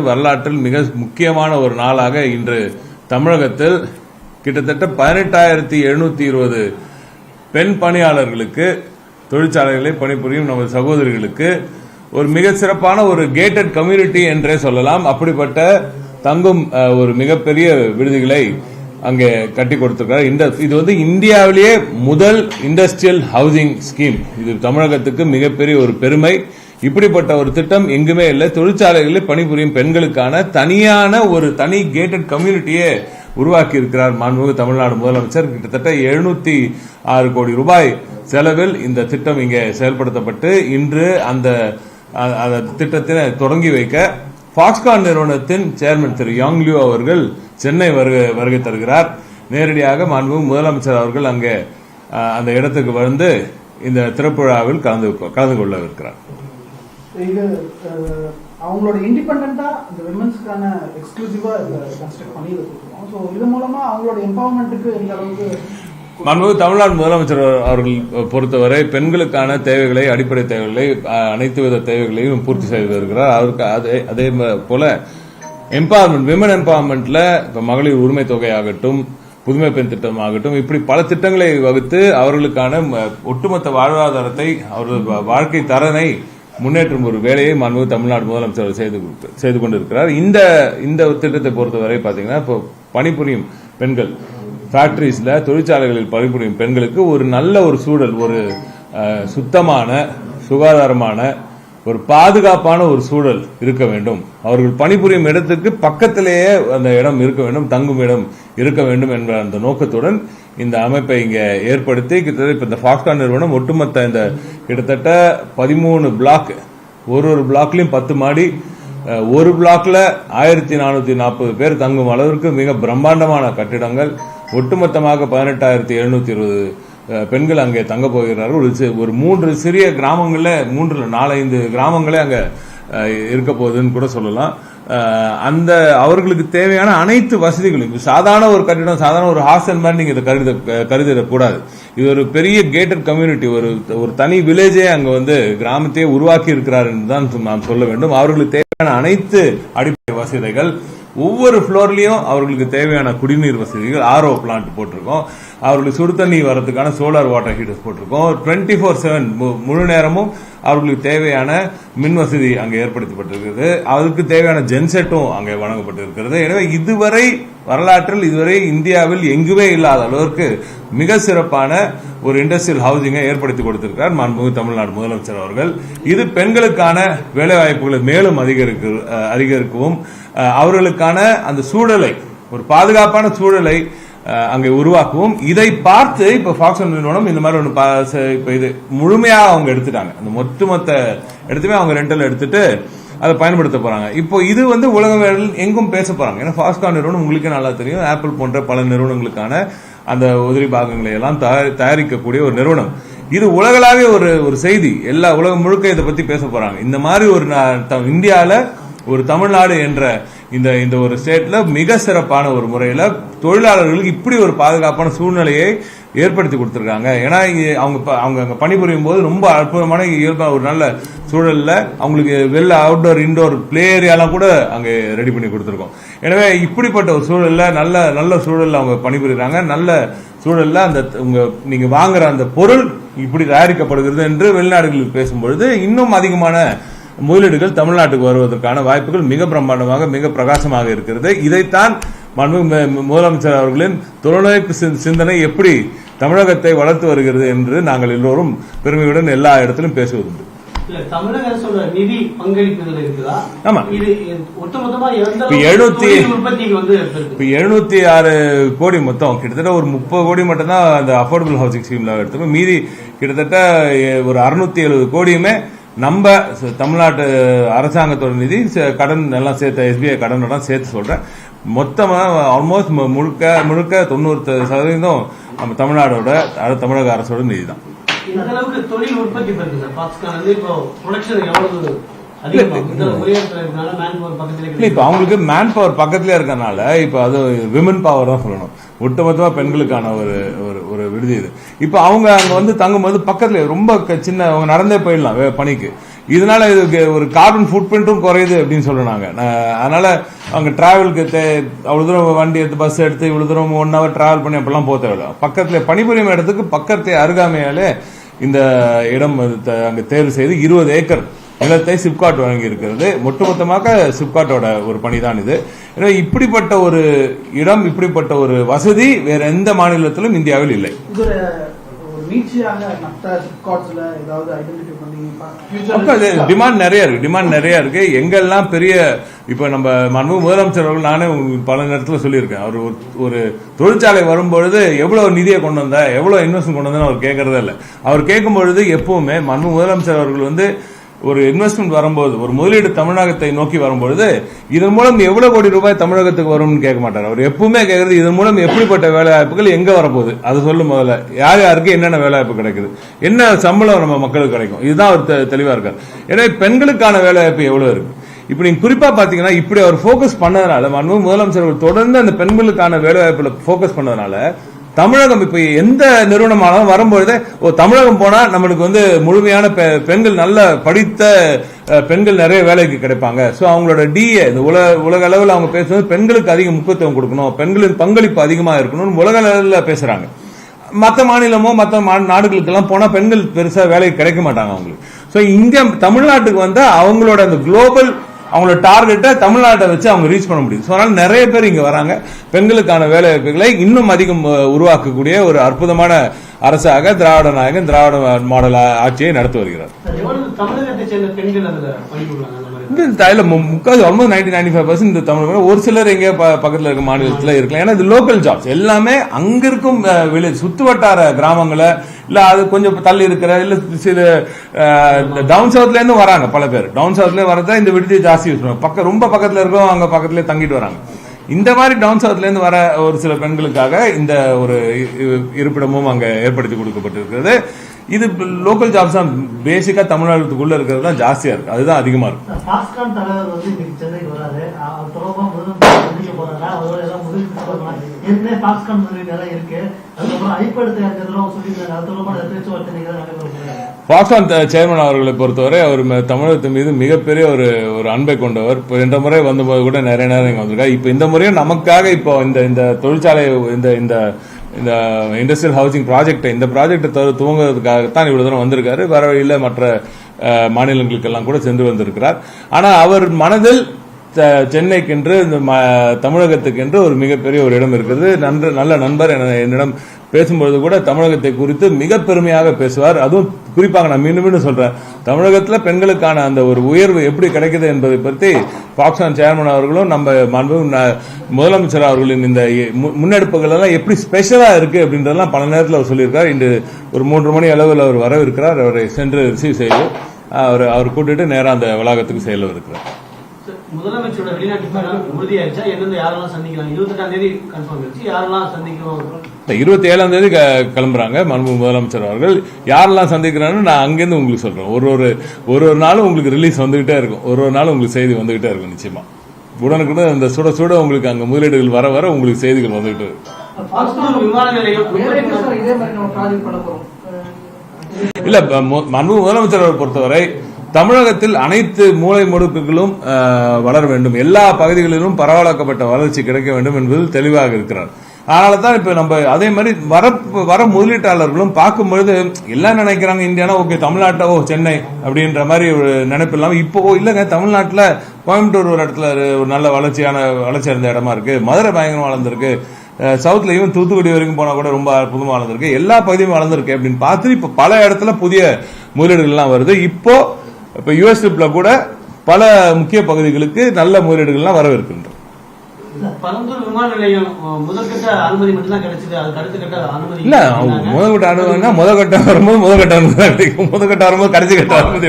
வரலாற்றில் மிக முக்கியமான ஒரு நாளாக இன்று தமிழகத்தில் கிட்டத்தட்ட பதினெட்டாயிரத்தி எழுநூத்தி இருபது பெண் பணியாளர்களுக்கு தொழிற்சாலைகளில் பணிபுரியும் நமது சகோதரிகளுக்கு ஒரு மிக சிறப்பான ஒரு கேட்டட் கம்யூனிட்டி என்றே சொல்லலாம். அப்படிப்பட்ட தங்கும் ஒரு மிகப்பெரிய விடுதிகளை அங்கே கட்டி கொடுத்திருக்கிறார். இந்த இது வந்து இந்தியாவிலேயே முதல் இண்டஸ்ட்ரியல் ஹவுசிங் ஸ்கீம் இது தமிழகத்துக்கு மிகப்பெரிய ஒரு பெருமை. இப்படிப்பட்ட ஒரு திட்டம் எங்குமே இல்லை. தொழிற்சாலைகளில் பணிபுரியும் பெண்களுக்கான தனியான ஒரு தனி கேட்டட் கம்யூனிட்டியே உருவாக்கி இருக்கிறார் மாண்புமிகு தமிழ்நாடு முதலமைச்சர். கிட்டத்தட்ட எழுநூத்தி ஆறு கோடி ரூபாய் செலவில் இந்த திட்டம் இங்கே செயல்படுத்தப்பட்டு இன்று அந்த அந்த திட்டத்தினை தொடங்கி வைக்க பாக்ஸ்கான் நிறுவனத்தின் சேர்மன் திரு யாங்லியூ அவர்கள் சென்னை வருகை வருகை தருகிறார். நேரடியாக மாண்புமிகு முதலமைச்சர் அவர்கள் அங்கே அந்த இடத்துக்கு வந்து இந்த திறப்பு விழாவில் கலந்து கலந்து கொள்ள இருக்கிறார் இது அவங்களோட இண்டிபெண்டா இந்த விமன்ஸ்க்கான எக்ஸ்க்ளூசிவா கன்ஸ்ட்ரக்ட் பண்ணி இதை ஸோ இது மூலமா அவங்களோட எம்பவர்மெண்ட்டுக்கு இந்த அளவுக்கு மாண்புமிகு தமிழ்நாடு முதலமைச்சர் அவர்கள் பொறுத்தவரை பெண்களுக்கான தேவைகளை அடிப்படை தேவைகளை அனைத்து வித தேவைகளையும் பூர்த்தி செய்து வருகிறார். அவருக்கு அதே அதே போல எம்பவர்மெண்ட் விமன் எம்பவர்மெண்ட்ல இப்போ மகளிர் உரிமை தொகை ஆகட்டும் புதுமை பெண் திட்டம் ஆகட்டும் இப்படி பல திட்டங்களை வகுத்து அவர்களுக்கான ம- ஒட்டுமொத்த வாழ்வாதாரத்தை அவர்கள் வாழ்க்கை தரனை முன்னேற்றும் ஒரு வேலையை மாண்பு தமிழ்நாடு முதலமைச்சர் செய்து கொடுத்து- செய்து கொண்டிருக்கிறார். இந்த இந்த திட்டத்தை பொறுத்தவரை பார்த்தீங்கன்னா இப்போ பணிபுரியும் பெண்கள் ஃபேக்ட்ரிஸில் தொழிற்சாலைகளில் பணிபுரியும் பெண்களுக்கு ஒரு நல்ல ஒரு சூழல் ஒரு சுத்தமான சுகாதாரமான ஒரு பாதுகாப்பான ஒரு சூழல் இருக்க வேண்டும். அவர்கள் பணிபுரியும் இடத்துக்கு பக்கத்திலேயே அந்த இடம் இருக்க வேண்டும் தங்கும் இடம் இருக்க வேண்டும் என்ற அந்த நோக்கத்துடன் இந்த அமைப்பை இங்க ஏற்படுத்தி கிட்டத்தட்ட இப்ப இந்த ஃபாக்ஸ்கான் நிறுவனம் ஒட்டுமொத்த இந்த கிட்டத்தட்ட பதிமூணு பிளாக் ஒரு ஒரு பிளாக்லயும் பத்து மாடி ஒரு பிளாக்ல ஆயிரத்தி நானூத்தி நாற்பது பேர் தங்கும் அளவிற்கு மிக பிரம்மாண்டமான கட்டிடங்கள். ஒட்டுமொத்தமாக பதினெட்டாயிரத்தி எழுநூத்தி இருபது பெண்கள் அங்கே தங்க போகிறார்கள். ஒரு ஒரு மூன்று சிறிய கிராமங்கள்ல மூன்று நாலஞ்சு கிராமங்களே அங்க இருக்க போகுதுன்னு கூட சொல்லலாம். அந்த அவர்களுக்கு தேவையான அனைத்து வசதிகளும் இப்போ சாதாரண ஒரு கட்டிடம் சாதாரண ஒரு ஹாஸ்டல் மாதிரி நீங்கள் இதை கருத கருதிடக்கூடாது. இது ஒரு பெரிய கேட்டட் கம்யூனிட்டி ஒரு ஒரு தனி வில்லேஜே அங்கே வந்து கிராமத்தையே உருவாக்கி இருக்கிறார் என்று தான் நாம் சொல்ல வேண்டும். அவர்களுக்கு தேவையான அனைத்து அடிப்படை வசதிகள் ஒவ்வொரு ஃப்ளோர்லேயும் அவர்களுக்கு தேவையான குடிநீர் வசதிகள் ஆர்ஓ பிளான்ட் போட்டிருக்கோம். அவர்களுக்கு சுடு தண்ணி வரதுக்கான சோலார் வாட்டர் ஹீட்டர்ஸ் போட்டிருக்கோம். டுவெண்ட்டி ஃபோர் செவன் முழு நேரமும் அவர்களுக்கு தேவையான மின் வசதி அங்கே ஏற்படுத்தப்பட்டிருக்கிறது. அதுக்கு தேவையான ஜென்செட்டும் அங்கே வழங்கப்பட்டிருக்கிறது. எனவே இதுவரை வரலாற்றில் இதுவரை இந்தியாவில் எங்குமே இல்லாத அளவிற்கு மிக சிறப்பான ஒரு இண்டஸ்ட்ரியல் ஹவுசிங்கை ஏற்படுத்தி கொடுத்திருக்கிறார் மாண்புமிகு தமிழ்நாடு முதலமைச்சர் அவர்கள். இது பெண்களுக்கான வேலைவாய்ப்புகளை மேலும் அதிகரிக்க அதிகரிக்கவும் அவர்களுக்கான அந்த சூழலை ஒரு பாதுகாப்பான சூழலை அங்கே உருவாக்கவும். இதை பார்த்து இப்ப ஃபாக்ஸ் நிறுவனம் இந்த மாதிரி ஒன்று இப்போ இப்ப இது முழுமையாக அவங்க எடுத்துட்டாங்க. அந்த ஒட்டுமொத்த எடுத்துமே அவங்க ரெண்டல் எடுத்துட்டு அதை பயன்படுத்த போறாங்க. இப்போ இது வந்து உலக வேளையில் எங்கும் பேச போறாங்க. ஏன்னா ஃபாஸ்கான் நிறுவனம் உங்களுக்கே நல்லா தெரியும். ஆப்பிள் போன்ற பல நிறுவனங்களுக்கான அந்த உதிரி பாகங்களை எல்லாம் தயாரி- தயாரிக்கக்கூடிய ஒரு நிறுவனம். இது உலகளாவே ஒரு ஒரு செய்தி. எல்லா உலகம் முழுக்க இதை பத்தி பேச போறாங்க. இந்த மாதிரி ஒரு நா- த- ஒரு தமிழ்நாடு என்ற இந்த இந்த ஒரு ஸ்டேட்ல மிக சிறப்பான ஒரு முறையில தொழிலாளர்களுக்கு இப்படி ஒரு பாதுகாப்பான சூழ்நிலையை ஏற்படுத்தி கொடுத்துருக்காங்க. ஏன்னா இங்க அவங்க ப- அவங்க அங்க பணிபுரியும் போது ரொம்ப அற்புதமான இயல்பா ஒரு நல்ல சூழல்ல அவங்களுக்கு வெளில அவுட்டோர் இன்டோர் பிளே ஏரியாலாம் கூட அங்க ரெடி பண்ணி கொடுத்துருக்கோம். எனவே இப்படிப்பட்ட ஒரு சூழல்ல நல்ல நல்ல சூழல்ல அவங்க பணிபுரிகிறாங்க நல்ல சூழல்ல அந்த உங்க நீங்க வாங்குற அந்த பொருள் இப்படி தயாரிக்கப்படுகிறது என்று வெளிநாடுகளில் பேசும்பொழுது இன்னும் அதிகமான முதலீடுகள் தமிழ்நாட்டுக்கு வருவதற்கான வாய்ப்புகள் மிக பிரம்மாண்டமாக மிக பிரகாசமாக இருக்கிறது. இதைத்தான் முதலமைச்சர் அவர்களின் சிந்- சிந்தனை எப்படி தமிழகத்தை வளர்த்து வருகிறது என்று நாங்கள் எல்லோரும் பெருமையுடன் எல்லா இடத்திலும் பேசுவதுண்டு. எழுநூத்தி- ஆறு கோடி மொத்தம் கிட்டத்தட்ட ஒரு முப்பது கோடி மட்டும் தான் அந்த அஃபோர்டபுள் ஹவுசிங் ஸ்கீம்ல எடுத்துக்கோம் மீதி கிட்டத்தட்ட ஒரு அறுநூத்தி எழுபது கோடியுமே நம்ம தமிழ்நாட்டு அரசாங்கத்தோட நிதி கடன் எல்லாம் சேர்த்து எஸ்பிஐ கடன் எல்லாம் சேர்த்து சொல்றேன். மொத்தமா ஆல்மோஸ்ட் முழுக்க முழுக்க தொண்ணூறு சதவீதம் நம்ம தமிழ்நாடோட தமிழக அரசோட நிதி தான். தொழில் உற்பத்தி இப்போ இருக்கனால அவங்களுக்கு மேன் பவர் பக்கத்துல இருக்கறனால இப்ப அது விமன் பவர் தான் சொல்லணும். ஒட்டுமொத்தமா பெண்களுக்கான ஒரு ஒரு விடுதி இது. இப்போ அவங்க அங்கே வந்து தங்கும்போது பக்கத்தில் ரொம்ப க- சின்ன அவங்க நடந்தே போயிடலாம் பணிக்கு. இதனால இதுக்கு ஒரு கார்பன் ஃபுட் பிரிண்ட்டும் குறையுது அப்படின்னு சொல்லுறாங்க அதனால அவங்க டிராவலுக்கு அவ்வளோ தூரம் வண்டி எடுத்து பஸ் எடுத்து இவ்வளோ தூரம் ஒன் ஹவர் டிராவல் பண்ணி அப்படிலாம் போக தேவையில்ல. பக்கத்தில் பணிபுரியும் இடத்துக்கு பக்கத்தை அருகாமையாலே இந்த இடம் அங்கே தேர்வு செய்து இருபது ஏக்கர் நிலத்தை சிப்காட் வழங்கி இருக்கிறது ஒட்டுமொத்தமாக சிப்காட்டோட ஒரு பணிதான் இது. எனவே இப்படிப்பட்ட ஒரு இடம் இப்படிப்பட்ட ஒரு வசதி வேற எந்த மாநிலத்திலும் இந்தியாவில் இல்லை. டிமாண்ட் நிறைய இருக்கு டிமாண்ட் நிறைய இருக்கு. எங்கெல்லாம் பெரிய இப்ப நம்ம மன்மு முதலமைச்சர் அவர்கள் நானே பல நேரத்துல சொல்லியிருக்கேன். அவர் ஒரு- தொழிற்சாலை வரும்பொழுது எவ்வளவு நிதியை கொண்டு வந்த எவ்வளவு இன்வெஸ்ட்மெண்ட் கொண்டு வந்தேன்னு அவர் கேட்கறதே இல்லை. அவர் கேட்கும் பொழுது எப்பவுமே மன்மு முதலமைச்சர் அவர்கள் வந்து ஒரு இன்வெஸ்ட்மெண்ட் வரும்போது ஒரு முதலீடு தமிழகத்தை நோக்கி வரும்பொழுது இதன் மூலம் எவ்வளவு கோடி ரூபாய் தமிழகத்துக்கு வரும்னு கேட்க மாட்டார். அவர் எப்பவுமே கேட்கறது இதன் மூலம் எப்படிப்பட்ட வேலை வாய்ப்புகள் எங்க வரப்போகுது? அது சொல்லும் முதல்ல. யார் யாருக்கு என்னென்ன வேலை வாய்ப்பு கிடைக்குது? என்ன சம்பளம் நம்ம மக்களுக்கு கிடைக்கும்? இதுதான் அவர் தெ- தெளிவா இருக்கார். எனவே பெண்களுக்கான வேலை வாய்ப்பு எவ்வளவு இருக்கு? இப்ப நீங்க குறிப்பா பாத்தீங்கன்னா இப்படி அவர் ஃபோக்கஸ் பண்ணதுனால முதலமைச்சர் தொடர்ந்து அந்த பெண்களுக்கான வேலை வாய்ப்புல ஃபோக்கஸ் பண்ணதுனால தமிழகம் இப்போ எந்த நிறுவனமானாலும் வரும்பொழுது ஓ தமிழகம் போனால் நம்மளுக்கு வந்து முழுமையான பெ- பெண்கள் நல்ல படித்த பெண்கள் நிறைய வேலைக்கு கிடைப்பாங்க. ஸோ அவங்களோட டிஏ இந்த உலக உலக அளவில் அவங்க பேசுவது பெண்களுக்கு அதிக முக்கியத்துவம் கொடுக்கணும். பெண்களின் பங்களிப்பு அதிகமாக இருக்கணும்னு உலக அளவில் பேசுகிறாங்க மற்ற மாநிலமோ மற்ற நாடுகளுக்கெல்லாம் போனால் பெண்கள் பெருசாக வேலைக்கு கிடைக்க மாட்டாங்க அவங்களுக்கு. ஸோ இந்தியா தமிழ்நாட்டுக்கு வந்தால் அவங்களோட அந்த குளோபல் அவங்களோட டார்கெட்டை தமிழ்நாட்டை வச்சு அவங்க ரீச் பண்ண முடியும். ஸோ அதனால் நிறைய பேர் இங்கே வராங்க. பெண்களுக்கான வேலை வாய்ப்புகளை இன்னும் அதிகம் உருவாக்கக்கூடிய ஒரு அற்புதமான அரசாக திராவிட நாயகன் திராவிட மாடல் ஆட்சியை நடத்தி வருகிறார். தமிழகத்தை சேர்ந்த பெண்கள் அதுல பணிபுரிவாங்க முக்கால் almost ninety ninety five percent இந்த தமிழ் ஒரு சிலர் எங்க பக்கத்தில் பக்கத்துல இருக்க மாநிலத்துல இருக்கலாம். ஏன்னா இது லோக்கல் ஜாப்ஸ் எல்லாமே அங்க இருக்கும் வில்லேஜ் சுத்து வட்டார கிராமங்களை இல்ல அது கொஞ்சம் தள்ளி இருக்கிற இல்ல சில டவுன் சவுத்ல இருந்து வராங்க பல பேர். டவுன் சவுத்ல வரதான் இந்த விடுதி ஜாஸ்தி யூஸ் பண்ணுவாங்க. பக்கம் ரொம்ப பக்கத்துல இருக்கோம் அங்க பக்கத்துல தங்கிட்டு வராங்க. இந்த மாதிரி டவுன் சவுத்ல இருந்து வர ஒரு சில பெண்களுக்காக இந்த ஒரு இருப்பிடமும் அங்க ஏற்படுத்தி கொடுக்கப்பட்டிருக்கிறது. இது லோக்கல் ஜாப்ஸ் தான். பேசிக்கா தமிழ்நாட்டுக்குள்ள இருக்கிறது தான் ஜாஸ்தியா இருக்கு. அதுதான் அதிகமா இருக்கு. பாஸ்கான் தலைவர் வந்து இன்னைக்கு சென்னைக்கு வராரு அ- அவர் தொடர்பா முதலமைச்சர் சந்திக்க போறாரா? அவரோட ஏதாவது முதலீடு தொடர்பான ஏற்கனவே பாஸ்கான் முதலீடு எல்லாம் இருக்கு. அதுக்கப்புறம் ஐபேடு தயாரிக்கிறதுலாம் சொல்லியிருக்காங்க அது தொடர்பான பேச்சுவார்த்தை நீங்க நடைபெற போறாங்க பாக்ஸான் சேர்மன் அவர்களை பொறுத்தவரை அவர் தமிழகத்தின் மீது மிகப்பெரிய ஒரு ஒரு அன்பை கொண்டவர். இப்போ இந்த முறை வந்தபோது கூட நிறைய நேரம் இங்க வந்திருக்காரு. இப்போ இந்த முறையும் நமக்காக இப்போ இந்த இந்த தொழிற்சாலை இந்த இந்த இந்த இண்டஸ்ட்ரியல் ஹவுசிங் ப்ராஜெக்ட் இந்த ப்ராஜெக்டை துவங்குறதுக்காகத்தான் இவ்வளவு தூரம் வந்திருக்காரு. வர வழியில் மற்ற மாநிலங்களுக்கெல்லாம் கூட சென்று வந்திருக்கிறார். ஆனால் அவர் மனதில் சென்னைக்கென்று இந்த ம- தமிழகத்துக்கென்று ஒரு மிகப்பெரிய ஒரு இடம் இருக்குது. நன்று நல்ல நண்பர் என்னிடம் பேசும்பொழுது கூட தமிழகத்தை குறித்து மிக பெருமையாக பேசுவார். அதுவும் குறிப்பாக நான் மீண்டும் மீண்டும் சொல்றேன். தமிழகத்தில் பெண்களுக்கான அந்த ஒரு உயர்வு எப்படி கிடைக்குது என்பதை பற்றி பாக்ஸான் சேர்மன் அவர்களும் நம்ம மாண்பு முதலமைச்சர் அவர்களின் இந்த முன்னெடுப்புகள் எல்லாம் எப்படி ஸ்பெஷலாக இருக்கு அப்படின்றதெல்லாம் பல நேரத்தில் அவர் சொல்லியிருக்கார். இன்று ஒரு மூன்று மணி அளவில் அவர் வரவிருக்கிறார். அவரை சென்று ரிசீவ் செய்து அவர் அவர் கூட்டிட்டு நேராக அந்த வளாகத்துக்கு செயலில் இருக்கிறார் முதலமைச்சரோட வெளிநாட்டு பயணம் எந்தெந்த யாரெல்லாம் சந்திக்கலாம்? இருபத்தெட்டாம் தேதி கன்ஃபார்ம் ஆயிடுச்சு யாரெல்லாம் சந்திக்கணும்? இருபத்தி ஏழாம் தேதி கிளம்புறாங்க மாண்பு முதலமைச்சர் அவர்கள். யாரெல்லாம் சந்திக்கிறான்னு நான் அங்கேருந்து உங்களுக்கு சொல்றேன். ஒரு ஒரு ஒரு ஒரு நாளும் உங்களுக்கு ரிலீஸ் வந்துகிட்டே இருக்கும். ஒரு ஒரு நாளும் உங்களுக்கு செய்தி வந்துகிட்டே இருக்கும் நிச்சயமா. உடனுக்குடன் அந்த சுட சுட உங்களுக்கு அங்க முதலீடுகள் வர வர உங்களுக்கு செய்திகள் வந்துகிட்டு இருக்கும். இல்ல ப- மு- மாண்பு முதலமைச்சர் அவரை பொறுத்தவரை தமிழகத்தில் அனைத்து மூலை முடுக்குகளும் வளர வேண்டும். எல்லா பகுதிகளிலும் பரவலாக்கப்பட்ட வளர்ச்சி கிடைக்க வேண்டும் என்பதில் தெளிவாக இருக்கிறார். அதனால தான் இப்ப நம்ம அதே மாதிரி வர வர முதலீட்டாளர்களும் பார்க்கும்பொழுது எல்லாம் நினைக்கிறாங்க இந்தியானா ஓகே தமிழ்நாட்டை ஓ சென்னை அப்படின்ற மாதிரி ஒரு நினைப்பு இல்லாமல் இப்போ இல்லைங்க தமிழ்நாட்டில் கோயம்புத்தூர் ஒரு இடத்துல ஒரு- நல்ல வளர்ச்சியான வளர்ச்சி அடைந்த இடமா இருக்கு. மதுரை பயங்கரம் வளர்ந்துருக்கு. சவுத்லையும் தூத்துக்குடி வரைக்கும் போனா கூட ரொம்ப அற்புதமாக வளர்ந்துருக்கு. எல்லா பகுதியும் வளர்ந்துருக்கு அப்படின்னு பார்த்து இப்போ பல இடத்துல புதிய முதலீடுகள்லாம் வருது. இப்போ இப்ப யூஎஸ் ட்ரிப்ல கூட பல முக்கிய பகுதிகளுக்கு நல்ல முதலீடுகள்லாம் வரவிருக்கின்றன. பரந்தூர் விமான நிலையம் முதற்கட்ட அனுமதி மட்டும்தான் கிடைச்சது அதுக்கு அடுத்த கட்ட அனுமதி இல்ல அவங்க முதல் கட்ட அனுமதினா முதல் கட்டம் வரும்போது முதல் கட்ட அனுமதி தான் கிடைக்கும். முதல் கட்டம் வரும்போது கடைசி கட்ட அனுமதி?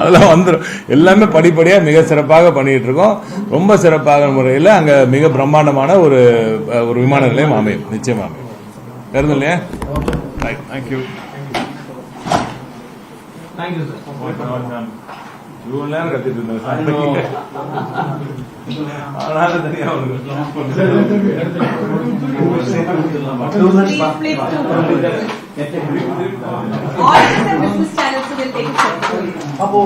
அதெல்லாம் வந்துடும் எல்லாமே படிப்படியா மிக சிறப்பாக பண்ணிட்டு இருக்கோம். ரொம்ப சிறப்பாக முறையில் அங்க மிக பிரம்மாண்டமான ஒரு ஒரு விமான நிலையம் அமையும். நிச்சயமா அமையும். கருது இல்லையா தேங்க்யூ தேங்க்யூ சார் இவ்வளவு நேரம் கத்திட்டு இருந்தேன் அதனால. அப்போ